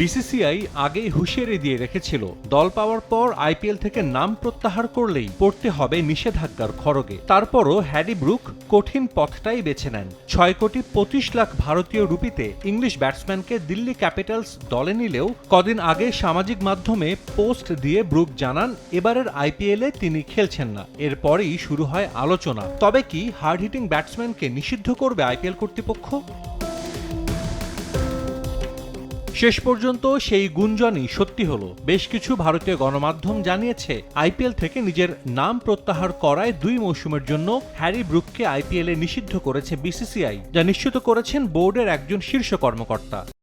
BCCI আগেই হুঁশিয়ারি দিয়ে রেখেছিল, দল পাওয়ার পর আইপিএল থেকে নাম প্রত্যাহার করলেই পড়তে হবে নিষেধাজ্ঞার খড়গে। তারপরও হ্যারি ব্রুক কঠিন পথটাই বেছে নেন। ছয় কোটি পঁচিশ লাখ ভারতীয় রুপিতে ইংলিশ ব্যাটসম্যানকে দিল্লি ক্যাপিটালস দলে নিলেও কদিন আগে সামাজিক মাধ্যমে পোস্ট দিয়ে ব্রুক জানান, এবারের আইপিএলে তিনি খেলছেন না। এরপরেই শুরু হয় আলোচনা। তবে কি হার্ড হিটিং ব্যাটসম্যানকে নিষিদ্ধ করবে আইপিএল কর্তৃপক্ষ? শেষ পর্যন্ত সেই গুঞ্জনই সত্যি হল। বেশ কিছু ভারতীয় গণমাধ্যম জানিয়েছে, আইপিএল থেকে নিজের নাম প্রত্যাহার করায় দুই মৌসুমের জন্য হ্যারি ব্রুককে আইপিএলে নিষিদ্ধ করেছে বিসিসিআই, যা নিশ্চিত করেছেন বোর্ডের একজন শীর্ষ কর্মকর্তা।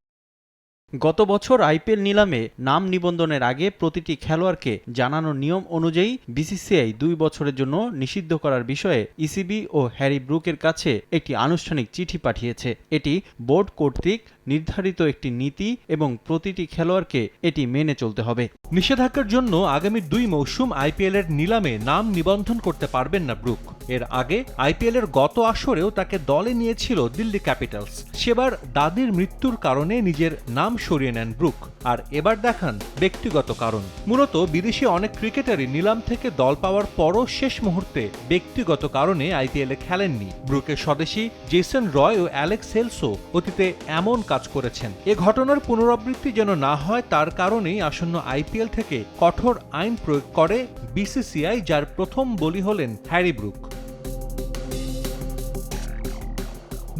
গত বছর আইপিএল নিলামে নাম নিবন্ধনের আগে প্রতিটি খেলোয়াড়কে জানানো নিয়ম অনুযায়ী বিসিসিআই দুই বছরের জন্য নিষিদ্ধ করার বিষয়ে ইসিবি ও হ্যারি ব্রুকের কাছে একটি আনুষ্ঠানিক চিঠি পাঠিয়েছে। এটি বোর্ড কর্তৃক নির্ধারিত একটি নীতি এবং প্রতিটি খেলোয়াড়কে এটি মেনে চলতে হবে। নিষেধাজ্ঞার জন্য আগামী দুই মৌসুম আইপিএল এর নিলামে নাম নিবন্ধন করতে পারবেন না ব্রুক। এর আগে আইপিএল এর গত আসরেও তাকে দলে নিয়েছিল দিল্লি ক্যাপিটালস। সেবার দাদির মৃত্যুর কারণে নিজের নাম সরিয়ে নেন ব্রুক, আর এবার দেখান ব্যক্তিগত কারণ। মূলত বিদেশি অনেক ক্রিকেটারই নিলাম থেকে দল পাওয়ার পরও শেষ মুহূর্তে ব্যক্তিগত কারণে আইপিএল খেলেননি। ব্রুকের স্বদেশী জেসন রয় ও অ্যালেক্স সেলসো অতীতে এমন কাজ করেছেন। এ ঘটনার পুনরাবৃত্তি যেন না হয়, তার কারণেই আসন্ন আইপিএল থেকে কঠোর আইন প্রয়োগ করে বিসিসিআই, যার প্রথম বলি হলেন হ্যারি ব্রুক।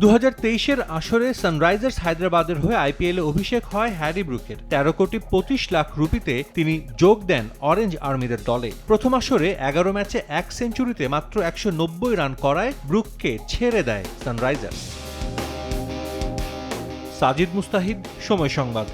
দু তেইশের আসরে সানরাইজার্স হায়দ্রাবাদের হয়ে আইপিএলে অভিষেক হয় হ্যারি ব্রুকের। তেরো কোটি পঁচিশ লাখ রুপিতে তিনি যোগ দেন অরেঞ্জ আর্মিদের দলে। প্রথম আসরে এগারো ম্যাচে এক সেঞ্চুরিতে মাত্র একশো নব্বই রান করায় ব্রুককে ছেড়ে দেয় সানরাইজার্স। সাজিদ মুস্তাহিদ, সময় সংবাদ।